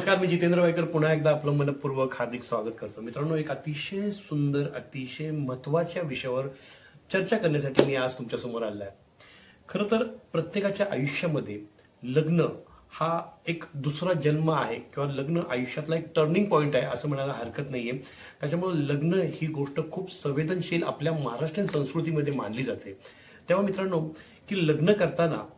नमस्कार मी जितेंद्र वायकर. पुन्हा एकदा आपलं मनपूर्वक हार्दिक स्वागत करतो. मित्रांनो एक अतिशय सुंदर अतिशय महत्त्वाच्या विषयावर चर्चा करण्यासाठी मी आज तुमच्यासमोर आलो आहे. खरं तर प्रत्येकाच्या आयुष्यामध्ये लग्न हा एक दुसरा जन्म आहे किंवा लग्न आयुष्यातला एक टर्निंग पॉईंट आहे असं म्हणायला हरकत नाहीये. त्याच्यामुळे लग्न ही गोष्ट खूप संवेदनशील आपल्या महाराष्ट्रीयन संस्कृतीमध्ये मानली जाते. तेव्हा मित्रांनो की लग्न करताना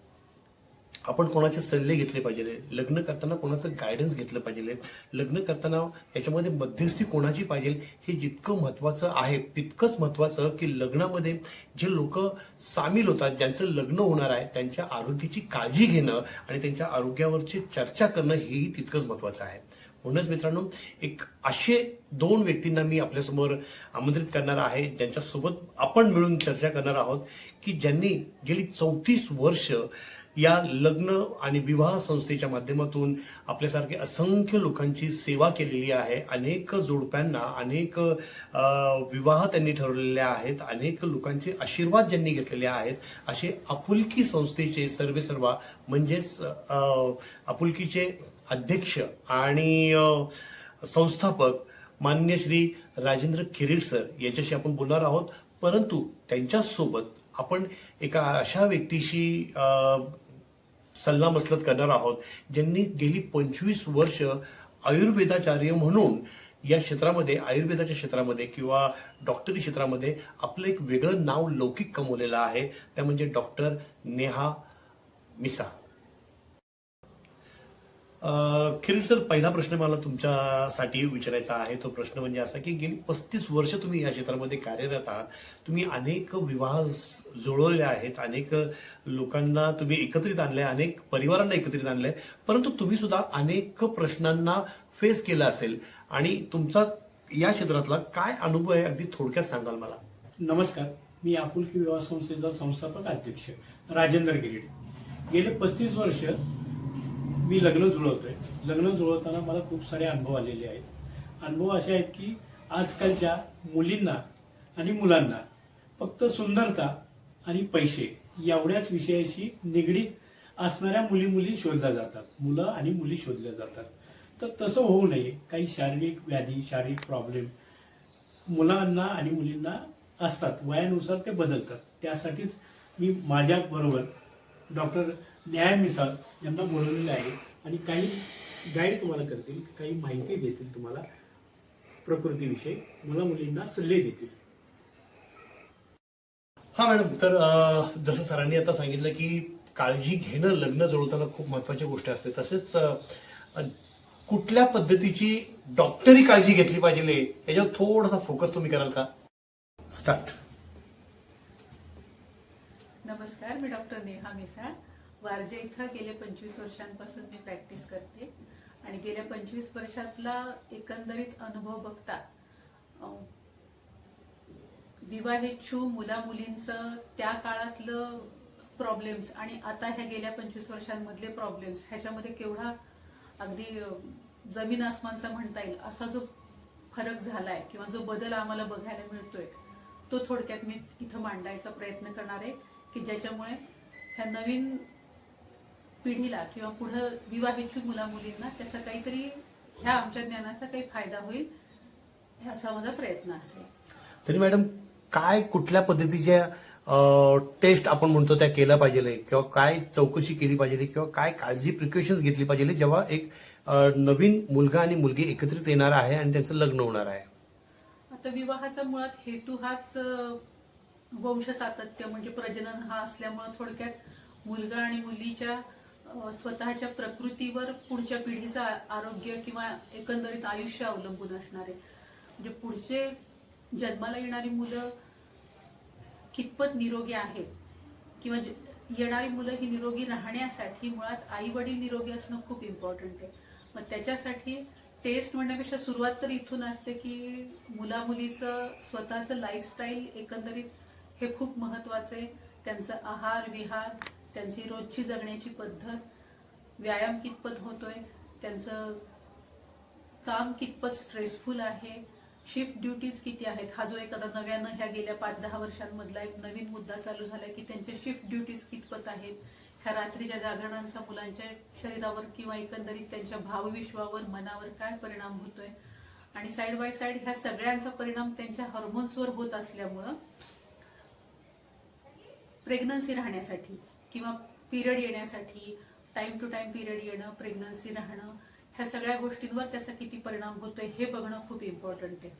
आपण कोणाचे सल्ले घेतले पाहिजे? लग्न करताना कोणाचं गायडन्स घेतलं पाहिजे? लग्न करताना याच्यामध्ये मध्यस्थी कोणाची पाहिजे? हे जितकं महत्वाचं आहे तितकंच महत्वाचं की लग्नामध्ये जे लोक सामील होतात ज्यांचं लग्न होणार आहे त्यांच्या आरोग्याची काळजी घेणं आणि त्यांच्या आरोग्यावरची चर्चा करणं हेही तितकंच महत्वाचं आहे. म्हणूनच मित्रांनो एक असे दोन व्यक्तींना मी आपल्यासमोर आमंत्रित करणार आहे ज्यांच्यासोबत आपण मिळून चर्चा करणार आहोत की ज्यांनी गेली चौतीस वर्ष या लग्न आणि विवाह संस्थेच्या माध्यमातून आपल्यासारखे असंख्य लोकांची सेवा केलेली आहे. अनेक जोडप्यांना अनेक विवाह त्यांनी ठरवलेले आहेत. अनेक लोकांचे आशीर्वाद ज्यांनी घेतलेले आहेत. असे आपुलकी संस्थेचे सर्वे सर्वा म्हणजेच आपुलकीचे अध्यक्ष आणि संस्थापक मान्य श्री राजेंद्र खिरीड सर यांच्याशी आपण बोलणार आहोत. परंतु त्यांच्यासोबत आपण एका अशा व्यक्तीशी सल्ला सल्लामसलत करणार आहोत ज्यांनी गेली पंचवीस वर्ष आयुर्वेदाचार्य म्हणून या क्षेत्रामध्ये आयुर्वेदाच्या क्षेत्रामध्ये किंवा डॉक्टरी क्षेत्रामध्ये आपलं एक वेगळं नाव लौकिक कमवलेलं आहे. त्या म्हणजे डॉक्टर नेहा मिसा. अं, सर पहिला प्रश्न मला तुमच्यासाठी विचारायचा आहे. तो प्रश्न म्हणजे असा की गेली पस्तीस वर्ष तुम्ही या क्षेत्रामध्ये कार्यरत आहात. तुम्ही अनेक विवाह जुळवले आहेत. अनेक लोकांना तुम्ही एकत्रित आणले अनेक परिवारांना एकत्रित आणले परंतु तुम्ही सुद्धा अनेक प्रश्नांना फेस केला असेल. आणि तुमचा या क्षेत्रातला काय अनुभव आहे? अगदी थोडक्यात सांगाल मला. नमस्कार. मी आपुलकी विवाह संस्थेचा संस्थापक अध्यक्ष राजेंद्र गिरीडे. गेले पस्तीस वर्ष मी लग्न जुळवतो आहे लग्न जुळवताना मला खूप सारे अनुभव आलेले आहेत. अनुभव असे आहेत की आजकालच्या मुलींना आणि मुलांना फक्त सुंदरता आणि पैसे एवढ्याच विषयाशी निगडीत असणाऱ्या मुली मुली शोधल्या जातात. मुलं आणि मुली शोधल्या जातात. तर तसं होऊ नये. काही शारीरिक व्याधी शारीरिक प्रॉब्लेम मुलांना आणि मुलींना असतात. वयानुसार ते बदलतात. त्यासाठीच मी माझ्याबरोबर डॉक्टर न्याय मिसाळ यांना बोलवलेलं आहे आणि काही गाईड तुम्हाला करतील काही माहिती देतील तुम्हाला प्रकृतीविषयी मुला मुलींना सल्ले देतील. हा मॅडम तर अं, जसं सरांनी आता सांगितलं की काळजी घेणं लग्न जुळवताना खूप महत्वाची गोष्ट असते. तसेच कुठल्या पद्धतीची डॉक्टरी काळजी घेतली पाहिजे याच्यावर थोडासा फोकस तुम्ही कराल का? स्टार्ट नमस्कार मी डॉक्टर नेहा मिसाळ. वारजे इथं गेले पंचवीस वर्षांपासून मी प्रॅक्टिस करते. आणि गेल्या पंचवीस वर्षातला एकंदरीत अनुभव बघता विवाहेच्छू मुला मुलींचं त्या काळातलं प्रॉब्लेम्स आणि आता ह्या गेल्या पंचवीस वर्षांमधले प्रॉब्लेम्स ह्याच्यामध्ये केवढा अगदी जमीन आसमानचा म्हणता येईल असा जो फरक झालाय किंवा जो बदल आम्हाला बघायला मिळतोय तो थोडक्यात मी इथं मांडायचा प्रयत्न करणार आहे की ज्याच्यामुळे ह्या नवीन पिढीला किंवा पुढं विवाहेच्छुक मुला मुलींना त्याचा काहीतरी ह्या आमच्या ज्ञानाचा काही फायदा होईल ह्याचा माझा प्रयत्न असेल. तरी मॅडम काय कुठल्या पद्धतीच्या टेस्ट आपण म्हणतो त्या केल्या पाहिजे किंवा काय चौकशी केली पाहिजे किंवा काय काळजी प्रिकॉशन्स घेतली पाहिजे जेव्हा एक नवीन मुलगा आणि मुलगी एकत्रित येणार आहे आणि त्यांचं लग्न होणार आहे? आता विवाहाचा मुळात हेतू हाच वंश सातत्य म्हणजे प्रजनन हा असल्यामुळे थोडक्यात मुलगा आणि मुलीच्या स्वतःच्या प्रकृतीवर पुढच्या पिढीचं आरोग्य किंवा एकंदरीत आयुष्य अवलंबून असणार आहे. म्हणजे पुढचे जन्माला येणारी मुलं कितपत निरोगी आहेत? किंवा जे- येणारी मुलं ही निरोगी राहण्यासाठी मुळात आई वडील निरोगी असणं खूप इम्पॉर्टंट आहे. मग त्याच्यासाठी टेस्ट म्हणण्यापेक्षा सुरुवात तर इथून असते की मुला मुलीचं स्वतःचं लाईफस्टाईल एकंदरीत हे खूप महत्वाचं आहे. त्यांचं आहार विहार त्यांची रोजची जगण्याची पद्धत व्यायाम कितपत होतोय त्यांचं काम कितपत स्ट्रेसफुल आहे शिफ्ट ड्युटीज किती आहेत हा जो एखादा नव्यानं ह्या गेल्या पाच दहा वर्षांमधला एक नवीन मुद्दा चालू झालाय की त्यांच्या शिफ्ट ड्युटीज कितपत आहेत ह्या रात्रीच्या जागरणांचा मुलांच्या शरीरावर किंवा एकंदरीत त्यांच्या भावविश्वावर मनावर काय परिणाम होतोय. आणि साईड बाय साईड ह्या सगळ्यांचा परिणाम त्यांच्या हॉर्मोन्सवर होत असल्यामुळं प्रेग्नन्सी राहण्यासाठी. किंवा पिरियड येण्यासाठी टाइम टू टाइम पिरियड येणं प्रेग्नन्सी राहणं ह्या सगळ्या गोष्टींवर त्याचा किती परिणाम होतोय हे बघणं खूप इम्पॉर्टंट आहे.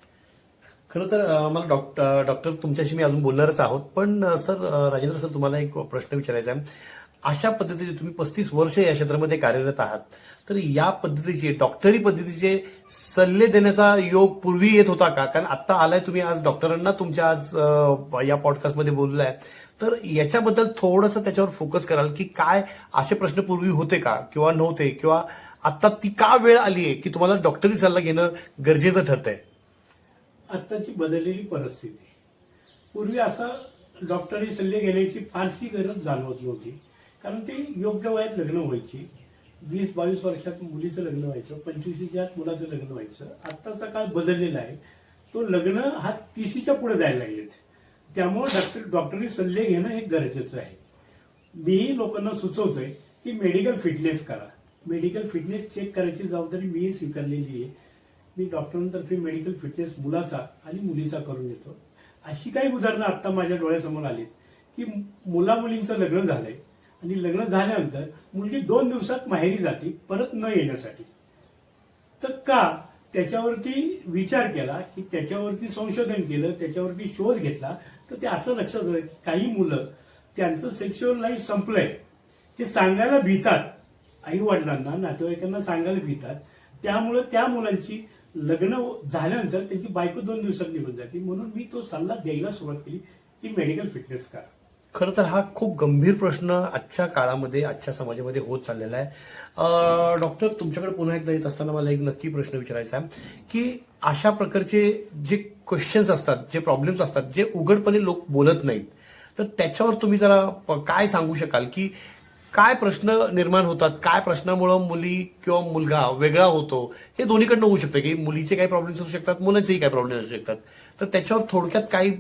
खरं तर मला डॉक्टर डॉक्टर तुमच्याशी मी अजून बोलणारच आहोत. पण सर राजेंद्र सर तुम्हाला एक प्रश्न विचारायचा आहे. अशा पद्धतीचे तुम्ही पस्तीस वर्ष या क्षेत्रामध्ये कार्यरत आहात. तर या पद्धतीचे डॉक्टरी पद्धतीचे सल्ले देण्याचा योग पूर्वी येत होता का? कारण आता आलाय तुम्ही आज डॉक्टरांना तुमच्या आज या पॉडकास्टमध्ये बोललाय. तर याच्याबद्दल थोडंसं त्याच्यावर फोकस कराल की काय असे प्रश्न पूर्वी होते का? किंवा नव्हते? किंवा आता ती का वेळ आली आहे की तुम्हाला डॉक्टरी सल्ला घेणं गरजेचं ठरतंय? आत्ताची बदललेली परिस्थिती. पूर्वी असा डॉक्टरी सल्ले घेण्याची फारशी गरज जाणवत नव्हती. कारण ते योग्य वयात लग्न व्हायची. वीस बावीस वर्षात मुलीचं लग्न व्हायचं पंचवीसच्या आत मुलाचं लग्न व्हायचं. आत्ताचा काळ बदललेला आहे. तो लग्न हा तिशीच्या पुढे जायला लागलेत. त्यामुळे डॉक्टर डॉक्टरनी सल्ले घेणं हे गरजेचं आहे. मीही लोकांना सुचवतोय की मेडिकल फिटनेस करा. मेडिकल फिटनेस चेक करायची जबाबदारी मीही स्वीकारलेली आहे. मी डॉक्टरांतर्फे मेडिकल फिटनेस मुलाचा आणि मुलीचा करून देतो अशी काही उदाहरणं आत्ता माझ्या डोळ्यासमोर आलीत की मुला मुलींचं लग्न झालंय. आणि लग्न झाल्यानंतर मुलगी दोन दिवसात माहेरी जाते परत न येण्यासाठी. तर का त्याच्यावरती विचार केला की त्याच्यावरती संशोधन केलं त्याच्यावरती शोध घेतला तर ते असं लक्षात आलं की काही मुलं त्यांचं सेक्शुअल लाईफ संपलंय. हे सांगायला भीतात. आई वडिलांना नातेवाईकांना सांगायला भीतात. त्यामुळं त्या मुलांची लग्न झाल्यानंतर त्यांची बायको दोन दिवसात निघून जाते. म्हणून मी तो सल्ला द्यायला सुरुवात केली की मेडिकल फिटनेस करा. खरं तर हा खूप गंभीर प्रश्न आजच्या काळामध्ये आजच्या समाजामध्ये होत चाललेला आहे. डॉक्टर तुमच्याकडे पुन्हा एकदा येत असताना मला एक नक्की प्रश्न विचारायचा आहे की अशा प्रकारचे जे क्वेश्चन्स असतात जे प्रॉब्लेम्स असतात जे उघडपणे लोक बोलत नाहीत तर त्याच्यावर तुम्ही जरा प- काय सांगू शकाल? की काय प्रश्न निर्माण होतात? काय प्रश्नामुळं मुली किंवा मुलगा वेगळा होतो? हे दोन्हीकडनं होऊ शकतं की मुलीचे काही प्रॉब्लेम्स असू शकतात मुलांचेही काही प्रॉब्लेम असू शकतात. तर त्याच्यावर थोडक्यात काही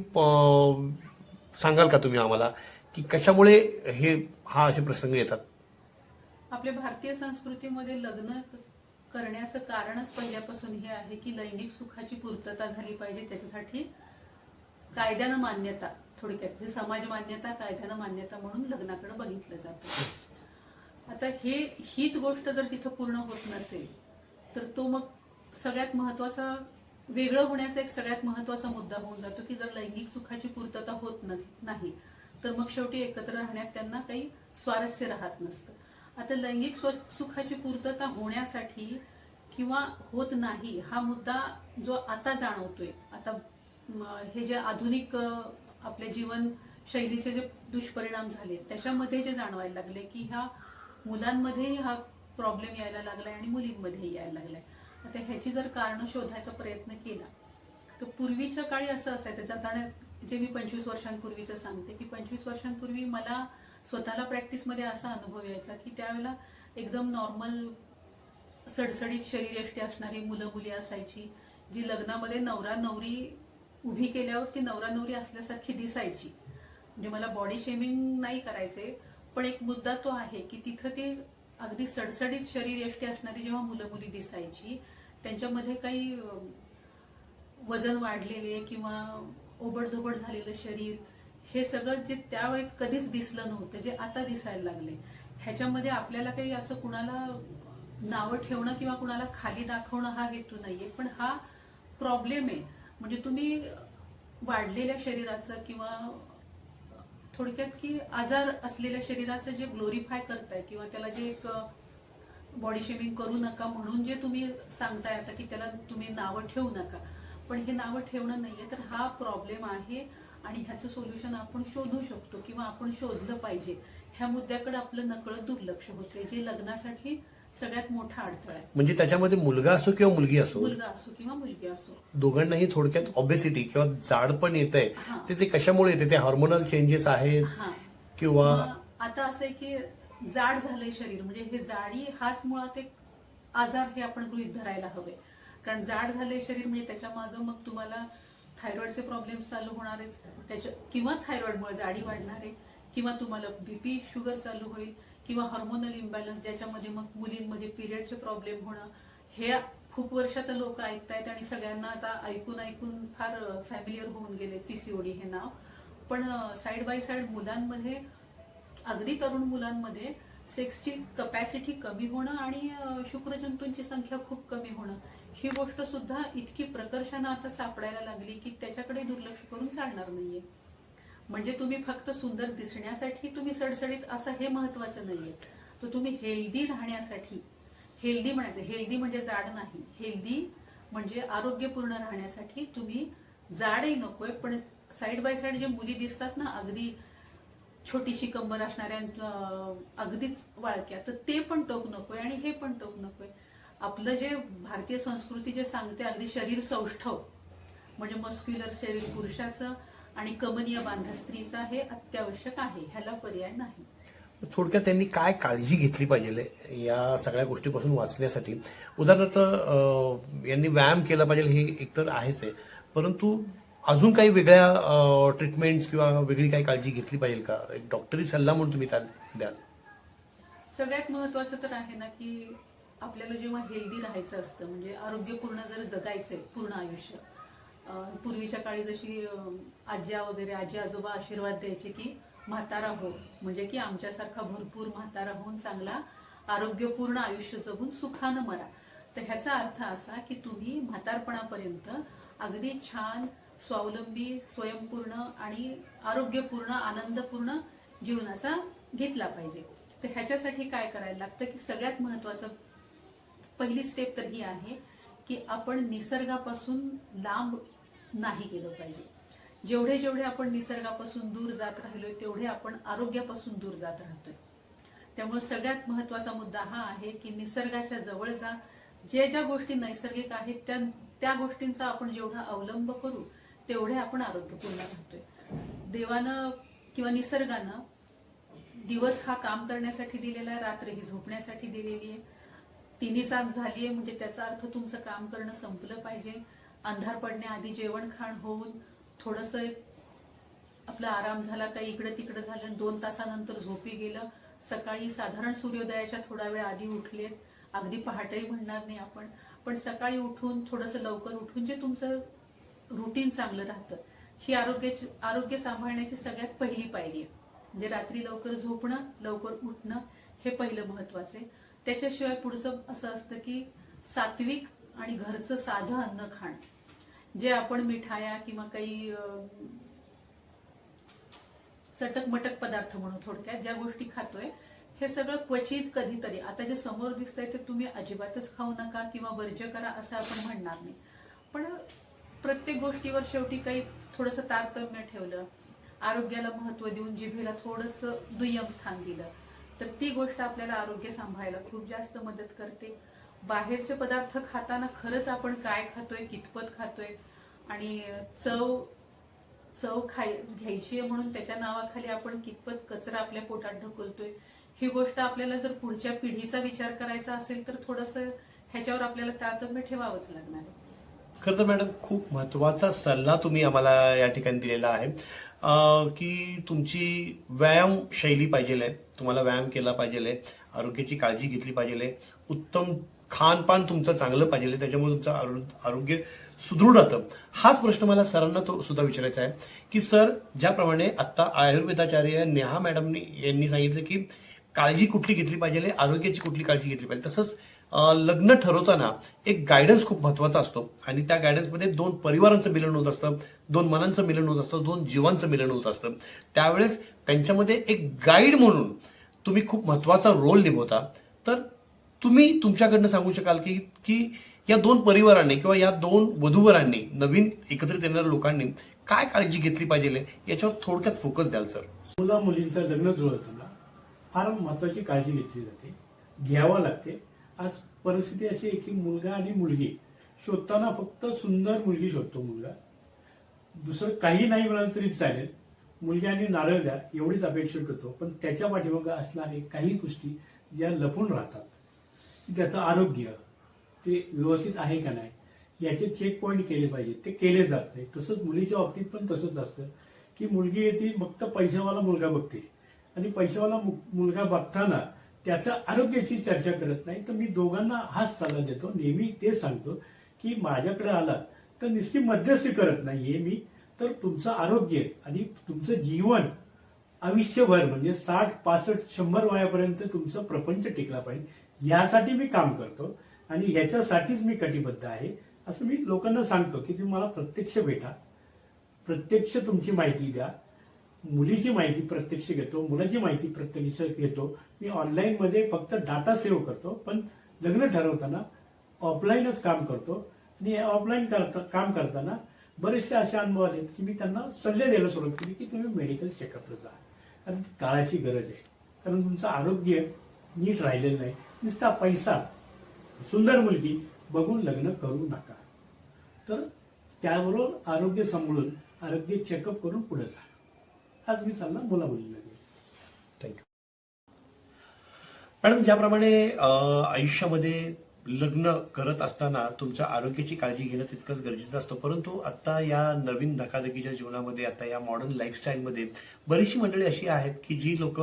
सांगाल का तुम्ही आम्हाला की कशामुळे हे हा असे प्रसंग येतात? आपल्या भारतीय संस्कृतीमध्ये लग्न करण्याचं कारणच पहिल्यापासून हे आहे की लैंगिक सुखाची पूर्तता झाली पाहिजे त्याच्यासाठी कायद्यानं मान्यता थोडक्यात जे समाज मान्यता कायद्यानं मान्यता म्हणून लग्नाकडे बघितलं जातं. आता हे हीच गोष्ट जर तिथं पूर्ण होत नसेल तर तो मग सगळ्यात महत्त्वाचा वेगळं होण्याचा एक सगळ्यात महत्त्वाचा मुद्दा होऊन जातो की जर लैंगिक सुखाची पूर्तता होत नस नाही तर मग शेवटी एकत्र राहण्यात त्यांना काही स्वारस्य राहत नसतं. आता लैंगिक स्व- सुखाची पूर्तता होण्यासाठी किंवा होत नाही हा मुद्दा जो आता जाणवतोय आता हे जे आधुनिक आपल्या जीवन शैलीचे जे दुष्परिणाम झाले त्याच्यामध्ये जे जाणवायला लागले की ह्या मुलांमध्येही हा प्रॉब्लेम यायला लागलाय आणि मुलींमध्येही यायला लागलाय. आता ह्याची जर कारण शोधायचा प्रयत्न केला तर पूर्वीच्या काळी असं असायचं ज्यात जे मी पंचवीस वर्षांपूर्वीचं सांगते की पंचवीस वर्षांपूर्वी मला स्वतःला प्रॅक्टिसमध्ये असा अनुभव यायचा की त्यावेळेला एकदम नॉर्मल सडसडीत शरीरयष्टी असणारी मुलं मुली असायची जी लग्नामध्ये नवरा नवरी उभी केल्यावर ती नवरा नवरी असल्यासारखी दिसायची. म्हणजे मला बॉडी शेमिंग नाही करायचे पण एक मुद्दा तो आहे की तिथं ते अगदी सडसडीत शरीरयष्टी असणारी जेव्हा मुलं मुली दिसायची त्यांच्यामध्ये काही वजन वाढलेले किंवा ओबडधोबड झालेलं शरीर हे सगळं जे त्यावेळी कधीच दिसलं नव्हतं जे आता दिसायला लागले. ह्याच्यामध्ये आपल्याला काही असं कुणाला नावं ठेवणं किंवा कुणाला खाली दाखवणं हा हेतू नाहीये पण हा प्रॉब्लेम आहे. म्हणजे तुम्ही वाढलेल्या शरीराचं किंवा थोडक्यात की आजार असलेल्या शरीराचं जे ग्लोरीफाय करताय किंवा त्याला जे एक बॉडी शेमिंग करू नका म्हणून जे तुम्ही सांगताय आता की त्याला तुम्ही नावं ठेवू नका. पण हे नावं ठेवणं नाहीये तर हा प्रॉब्लेम आहे आणि ह्याचं सोल्युशन आपण शोधू शकतो किंवा आपण शोधलं पाहिजे. ह्या मुद्द्याकडे आपलं नकळत दुर्लक्ष होते जे लग्नासाठी सगळ्यात मोठा अडथळा आहे. म्हणजे त्याच्यामध्ये मुलगा असो किंवा मुलगी असो मुलगा असो किंवा मुलगी असो. दोघांनाही थोडक्यात ऑबेसिटी किंवा जाड पण येत आहे. ते ते कशामुळे येते ते हॉर्मोनल चेंजेस आहेत किंवा आता असं आहे की जाड झालंय शरीर. म्हणजे हे जाडी हाच मुळात एक आजार हे आपण गृहित धरायला हवे. कारण जाड झाले शरीर म्हणजे त्याच्या मागं मग तुम्हाला थायरॉइडचे प्रॉब्लेम्स चालू होणारच. त्याच्या किंवा थायरॉइडमुळे जाडी वाढणार आहे किंवा तुम्हाला बीपी शुगर चालू होईल किंवा हार्मोनल इम्बॅलन्स ज्याच्यामध्ये मग मुलींमध्ये पिरियडचे प्रॉब्लेम होणं. हे खूप वर्षात लोक ऐकतायत आणि सगळ्यांना आता ऐकून ऐकून फार फॅमिलियर होऊन गेले पीसीओडी हे नाव. पण साईड बाय साईड मुलांमध्ये अगदी तरुण मुलांमध्ये सेक्सची कपॅसिटी कमी होणं आणि शुक्रजंतूंची संख्या खूप कमी होणं ही गोष्ट सुद्धा इतकी प्रकर्षानं आता सापडायला लागली की त्याच्याकडे दुर्लक्ष करून चालणार नाहीये. म्हणजे तुम्ही फक्त सुंदर दिसण्यासाठी तुम्ही सडसडीत असं हे महत्वाचं नाहीये. तर तुम्ही हेल्दी राहण्यासाठी हेल्दी म्हणायचं हेल्दी म्हणजे जाड नाही हेल्दी म्हणजे आरोग्यपूर्ण राहण्यासाठी तुम्ही जाडही नकोय पण साईड बाय साईड जे मुली दिसतात ना अगदी छोटीशी कंबर असणाऱ्या अगदीच वाळक्या तर ते पण टोक नकोय आणि हे पण टोक नकोय. आपलं जे भारतीय संस्कृती जे सांगते अगदी शरीर सौष्ठव म्हणजे मस्क्युलर शरीर पुरुषाचं आणि कमनीय बांधा स्त्रीचा हे अत्यावश्यक आहे. ह्याला पर्याय नाही. थोडक्यात त्यांनी काय काळजी घेतली पाहिजे या सगळ्या गोष्टीपासून वाचण्यासाठी? उदाहरणार्थ यांनी व्यायाम केला पाहिजे हे एकतर आहेच आहे. परंतु अजून काही वेगळ्या ट्रीटमेंट्स किंवा वेगळी काही काळजी घेतली पाहिजे का? एक डॉक्टरी सल्ला म्हणून तुम्ही त्या द्याल. सगळ्यात महत्वाचं तर आहे ना की आपल्याला जेव्हा हेल्दी राहायचं असतं म्हणजे आरोग्यपूर्ण जर जगायचंय पूर्ण आयुष्य पूर्वीच्या काळी जशी आज्या वगैरे आजी आजोबा आशीर्वाद द्यायचे की म्हातारा हो म्हणजे की आमच्यासारखा भरपूर म्हातारा होऊन चांगला आरोग्यपूर्ण आयुष्य जगून सुखानं मरा. तर ह्याचा अर्थ असा की तुम्ही म्हातारपणापर्यंत अगदी छान स्वावलंबी स्वयंपूर्ण आणि आरोग्यपूर्ण आनंदपूर्ण जीवनाचा घेतला पाहिजे. तर ह्याच्यासाठी काय करायला लागतं की सगळ्यात महत्वाचं पहिली स्टेप तर ही आहे की आपण निसर्गापासून लांब नाही गेलो पाहिजे. जेवढे जेवढे आपण निसर्गापासून दूर जात राहिलोय तेवढे आपण आरोग्यापासून दूर जात राहतोय. त्यामुळे सगळ्यात महत्त्वाचा मुद्दा हा आहे की निसर्गाच्या जवळ जा. जे ज्या गोष्टी नैसर्गिक आहेत त्या त्या गोष्टींचा आपण जेवढा अवलंब करू तेवढे आपण आरोग्यपूर्ण राहतोय देवानं किंवा निसर्गानं दिवस हा काम करण्यासाठी दिलेला आहे रात्र ही झोपण्यासाठी दिलेली आहे. तिन्ही सात झालीये म्हणजे त्याचा अर्थ तुमचं काम करणं संपलं पाहिजे. अंधार पडण्याआधी जेवण खाण होऊन थोडस आपला आराम झाला काही इकडे तिकडे झालं दोन तासानंतर झोपी गेलं. सकाळी साधारण सूर्योदयाच्या थोडा वेळ आधी उठलेत. अगदी पहाटेही म्हणणार नाही आपण. पण सकाळी उठून थोडंसं लवकर उठून जे तुमचं रुटीन चांगलं राहतं. ही आरोग्याची आरोग्य सांभाळण्याची सगळ्यात पहिली पायरी आहे. म्हणजे रात्री लवकर झोपणं लवकर उठणं हे पहिलं महत्वाचं आहे. त्याच्याशिवाय पुढचं असं असतं की सात्विक आणि घरचं साधं अन्न खाणं. जे आपण मिठाया किंवा काही चटक मटक पदार्थ म्हणून थोडक्यात ज्या गोष्टी खातोय हे सगळं क्वचित कधीतरी. आता जे समोर दिसतंय ते तुम्ही अजिबातच खाऊ नका किंवा वर्ज्य करा असं आपण म्हणणार नाही. पण प्रत्येक गोष्टीवर शेवटी काही थोडंसं तारतम्य ठेवलं आरोग्याला महत्त्व देऊन जिभेला थोडंसं दुय्यम स्थान दिलं तर ती गोष्ट आपल्याला आरोग्य सांभाळायला खूप जास्त मदत करते. बाहेरचे पदार्थ खाताना खरंच आपण काय खातोय कितपत खातोय आणि चव चव खाय घ्यायची आहे म्हणून त्याच्या नावाखाली आपण कितपत कचरा आपल्या पोटात ढकलतोय ही गोष्ट आपल्याला जर पुढच्या पिढीचा विचार करायचा असेल तर थोडस ह्याच्यावर आपल्याला तारतम्य ठेवावंच लागणार आहे. खरं तर मॅडम खूप महत्त्वाचा सल्ला तुम्ही आम्हाला या ठिकाणी दिलेला आहे. की तुमची व्यायाम शैली पाहिजे आहे तुम्हाला व्यायाम केला पाहिजे आहे आरोग्याची काळजी घेतली पाहिजे आहे उत्तम खानपान तुमचं चांगलं पाहिजे आहे त्याच्यामुळे तुमचं आरो- आरोग्य सुदृढ राहतं हाच प्रश्न मला सरांना तो सुद्धा विचारायचा आहे की सर ज्याप्रमाणे आत्ता आयुर्वेदाचार्य नेहा मॅडमनी यांनी सांगितलं की काळजी कुठली घेतली पाहिजे आरोग्याची कुठली काळजी घेतली पाहिजे तसंच लग्न ठरवताना एक गायडन्स खूप महत्त्वाचा असतो. आणि त्या गायडन्समध्ये दोन परिवारांचं मिलन होत असतं दोन मनांचं मिलन होत असतं दोन जीवांचं मिलन होत असतं. त्यावेळेस त्यांच्यामध्ये एक गाईड म्हणून तुम्ही खूप महत्त्वाचा रोल निभवता. तर तुम्ही तुमच्याकडनं सांगू शकाल की की या दोन परिवारांनी किंवा या दोन वधूवरांनी नवीन एकत्रित येणाऱ्या लोकांनी काय काळजी घेतली पाहिजे? याच्यावर थोडक्यात फोकस द्याल सर मुला मुलींचं लग्न जुळवताना फार महत्वाची काळजी घेतली जाते. घ्यावं लागते. आज परिस्थिती अशी आहे की मुलगा आणि मुलगी. शोधताना फक्त सुंदर मुलगी शोधतो मुलगा. दुसरं काही नाही मिळालं तरी चालेल. मुलगी आणि नारळ द्या एवढीच अपेक्षा करतो. पण त्याच्या पाठीमागं असणारे काही गोष्टी ज्या लपून राहतात. की त्याचं आरोग्य ते व्यवस्थित आहे का नाही याचे चेक पॉईंट केले पाहिजे ते केले जात. नाही तसंच मुलीच्या बाबतीत पण तसंच असतं. की मुलगी येते फक्त पैशावाला मुलगा बघते. आणि पैशावाला मु- मुलगा बघताना त्याचं आरोग्याची चर्चा करत नाही तर मी दोघांना हाच सल्ला देतो. नेहमी ते सांगतो की माझ्याकडे आलात तर नुसती मध्यस्थी करत नाही हे मी. तर तुमचं आरोग्य आणि तुमचं जीवन आयुष्यभर म्हणजे साठ पासष्ट शंभर वयापर्यंत तुमचं प्रपंच टिकला पाहिजे. यासाठी मी काम करतो आणि ह्याच्यासाठीच मी कटिबद्ध आहे. असं मी लोकांना सांगतो की तुम्ही मला प्रत्यक्ष भेटा. प्रत्यक्ष तुमची माहिती द्या. मुलीची माहिती प्रत्यक्ष घेतो मुलाची माहिती प्रत्यक्ष घेतो. मी ऑनलाईनमध्ये फक्त डाटा सेव्ह करतो पण लग्न ठरवताना ऑफलाईनच काम करतो. आणि ऑफलाईन करता काम करताना बरेचसे असे अनुभव आहेत की मी त्यांना सल्ले द्यायला सुरुवात केली की तुम्ही मेडिकल चेकअपला जा. कारण काळाची गरज आहे. कारण तुमचं आरोग्य नीट राहिलेलं नाही. नुसता पैसा. सुंदर मुलगी बघून लग्न करू नका. तर त्याबरोबर आरोग्य सांभाळून आरोग्य चेकअप करून पुढे जा. आज मी त्यांना मुला मुलींना थँक्यू मॅडम ज्याप्रमाणे आयुष्यामध्ये लग्न करत असताना तुमच्या आरोग्याची काळजी घेणं तितकंच गरजेचं असतं. परंतु आता या नवीन धकाधकीच्या जीवनामध्ये आता या मॉडर्न लाईफस्टाईलमध्ये बरीचशी मंडळी अशी आहेत की जी लोक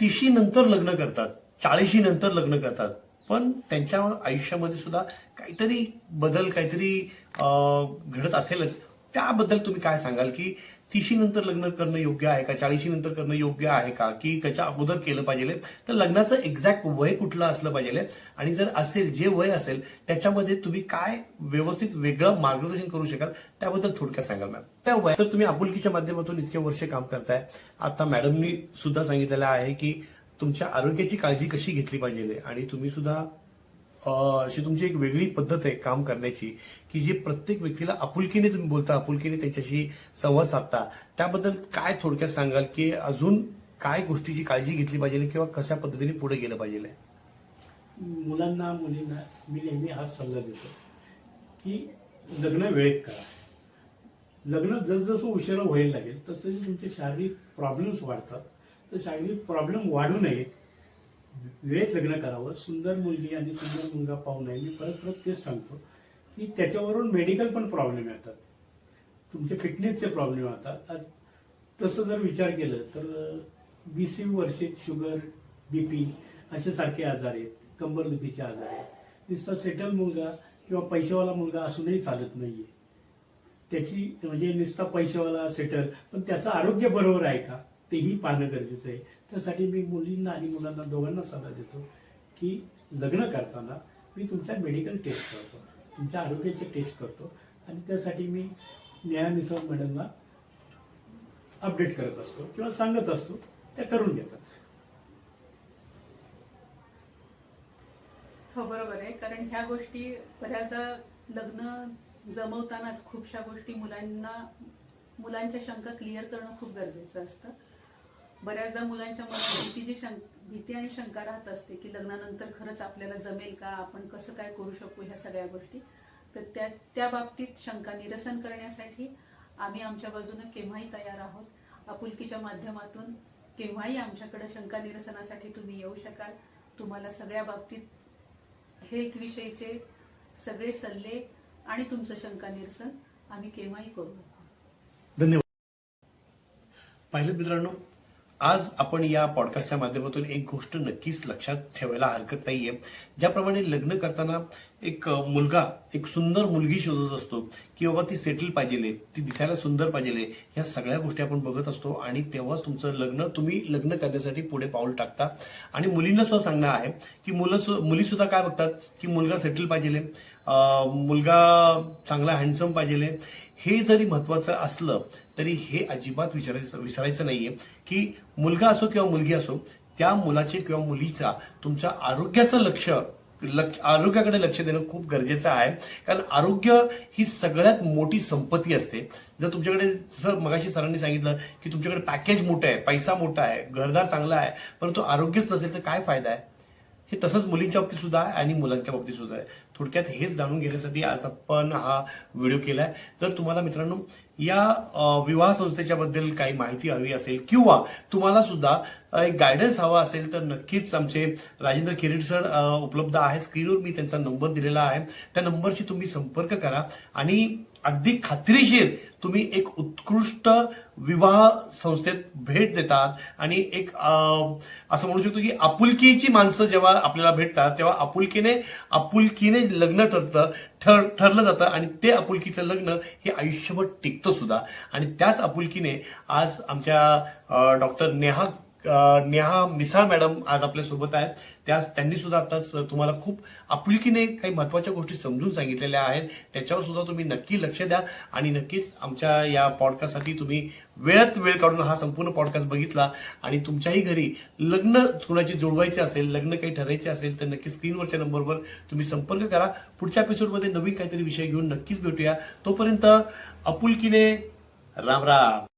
तिशी नंतर लग्न करतात चाळीशी नंतर लग्न करतात. पण त्यांच्या आयुष्यामध्ये सुद्धा काहीतरी बदल काहीतरी अं, घडत असेलच. त्याबद्दल तुम्ही काय सांगाल की तिशी नंतर लग्न करणं योग्य आहे का? चाळीशी नंतर करणं योग्य आहे का? की त्याच्या अगोदर केलं पाहिजे? तर लग्नाचं एक्झॅक्ट वय कुठलं असलं पाहिजे? आणि जर असेल जे वय असेल त्याच्यामध्ये तुम्ही काय व्यवस्थित वेगळं मार्गदर्शन करू शकाल? त्याबद्दल थोडक्यात सांगा मॅम त्या वय सर तुम्ही आपुलकीच्या माध्यमातून इतके वर्ष काम करताय आता मॅडमनी सुद्धा सांगितलेलं आहे की तुमच्या आरोग्याची काळजी कशी घेतली पाहिजे? आणि तुम्ही सुद्धा अशी तुमची एक वेगळी पद्धत आहे काम करण्याची की जी प्रत्येक व्यक्तीला आपुलकीने तुम्ही बोलता आपुलकीने त्यांच्याशी संवाद साधता. त्याबद्दल काय थोडक्यात सांगाल की अजून काय गोष्टीची काळजी घेतली पाहिजे किंवा कशा पद्धतीने पुढे गेलं पाहिजे? मुलांना मुलींना मी नेहमी हाच सल्ला देतो की लग्न वेळेत करा. लग्न जसजसं उशिरा व्हायला लागेल तसं तुमचे शारीरिक प्रॉब्लेम्स वाढतात. तर शारीरिक प्रॉब्लेम वाढू नये वेळेत लग्न करावं सुंदर मुलगी आणि सुंदर मुलगा पाहू नये मी परत परत तेच सांगतो की त्याच्यावरून मेडिकल पण प्रॉब्लेम येतात. तुमचे फिटनेसचे प्रॉब्लेम येतात. आज तसं जर विचार केलं तर वीस वर्षे शुगर बी पी असे सारखे आजार आहेत कंबरदुखीचे आजार आहेत. नुसता सेटल मुलगा किंवा पैशावाला मुलगा असूनही चालत नाही आहे त्याची म्हणजे नुसता पैशावाला सेटल पण त्याचं आरोग्य बरोबर आहे का? तेही पाहणं गरजेचं आहे. त्यासाठी मी मुलींना आणि मुलांना दोघांना सल्ला देतो की लग्न करताना मी तुमच्या मेडिकल टेस्ट करतो. तुमच्या आरोग्याचे टेस्ट करतो आणि त्यासाठी मी न्यायानुसार मॅडमला अपडेट करत असतो किंवा सांगत असतो. त्या करून घेतात. हो बरोबर आहे. कारण ह्या गोष्टी बऱ्याचदा लग्न जमवतानाच खूपशा गोष्टी मुलांना मुलांच्या शंका क्लिअर करणं खूप गरजेचं असतं. बऱ्याचदा मुलांच्या मनात भीतीची शंक भीती आणि शंका राहत असते की लग्नानंतर खरंच आपल्याला जमेल का? आपण कसं काय करू शकू ह्या सगळ्या गोष्टी? तर त्या त्या बाबतीत शंका निरसन करण्यासाठी आम्ही आमच्या बाजूने केव्हाही तयार आहोत. आपुलकीच्या माध्यमातून केव्हाही आमच्याकडे शंका निरसनासाठी तुम्ही येऊ शकाल. तुम्हाला सगळ्या बाबतीत हेल्थ विषयीचे सगळे सल्ले आणि तुमचं शंका निरसन आम्ही केव्हाही करू धन्यवाद. पाहिलं मित्रांनो आज आपण या पॉडकास्टच्या माध्यमातून एक गोष्ट नक्कीच लक्षात ठेवायला हरकत नाहीये. ज्याप्रमाणे लग्न करताना एक मुलगा एक सुंदर मुलगी शोधत असतो की बाबा ती सेटल पाहिजे ती दिसायला सुंदर पाहिजे ह्या सगळ्या गोष्टी आपण बघत असतो आणि तेव्हाच तुमचं लग्न तुम्ही लग्न करण्यासाठी पुढे पाऊल टाकता. आणि मुलींना सुद्धा सांगणं आहे की मुलं सु- मुली सुद्धा काय बघतात की मुलगा सेटल पाहिजे मुलगा चांगला हँडसम पाहिजे हे जरी महत्वाचं असलं तरी हे अजिबात विचारायचं विसरायचं नाहीये की मुलगा असो किंवा मुलगी असो त्या मुलाचे किंवा मुलीचा तुमच्या आरोग्याचं लक्ष लक्ष आरोग्याकडे लक्ष देणं खूप गरजेचं आहे. कारण आरोग्य ही सगळ्यात मोठी संपत्ती असते. जर तुमच्याकडे जसं मगाशी सरांनी सांगितलं की तुमच्याकडे पॅकेज मोठं आहे पैसा मोठा आहे घरदार चांगला आहे परंतु आरोग्यच नसेल तर काय फायदा आहे? हे तसंच मुलींच्या बाबतीत सुद्धा आहे आणि मुलांच्या बाबतीत सुद्धा आहे. थोडक्यात हेच जाणून घेण्यासाठी आज आपण हा व्हिडिओ केला आहे तर तुम्हाला मित्रांनो या विवाह संस्थेच्या बद्दल काही माहिती हवी असेल किंवा तुम्हाला सुद्धा एक गायडन्स हवा असेल तर नक्कीच आमचे राजेंद्र किरीट सर उपलब्ध आहे स्क्रीनवर मी त्यांचा नंबर दिलेला आहे. त्या नंबरशी तुम्ही संपर्क करा आणि अगदी खात्रीशीर तुम्ही एक उत्कृष्ट विवाह संस्थेत भेट देतात आणि एक असं म्हणू शकतो की आपुलकीची माणसं जेव्हा आपल्याला भेटतात तेव्हा आपुलकीने आपुलकीने लग्न ठरतं ठर ठरलं जातं आणि ते आपुलकीचं लग्न हे आयुष्यभर टिकतं सुद्धा. आणि त्याच आपुलकीने आज आमच्या डॉक्टर नेहा नेहा मिसाळ मॅडम आज आपल्यासोबत आहेत. त्या त्यांनी सुद्धा आताच तुम्हाला खूप आपुलकीने काही महत्त्वाच्या गोष्टी समजून सांगितलेल्या आहेत. त्याच्यावर सुद्धा तुम्ही नक्की लक्ष द्या आणि नक्कीच आमच्या या पॉडकास्टसाठी तुम्ही वेळात वेळ काढून हा संपूर्ण पॉडकास्ट बघितला आणि तुमच्याही घरी लग्न कुणाची जुळवायचे असेल लग्न काही ठरायचे असेल तर नक्की स्क्रीनवरच्या नंबरवर तुम्ही संपर्क करा. पुढच्या एपिसोडमध्ये नवीन काहीतरी विषय घेऊन नक्कीच भेटूया. तोपर्यंत आपुलकीने राम राम.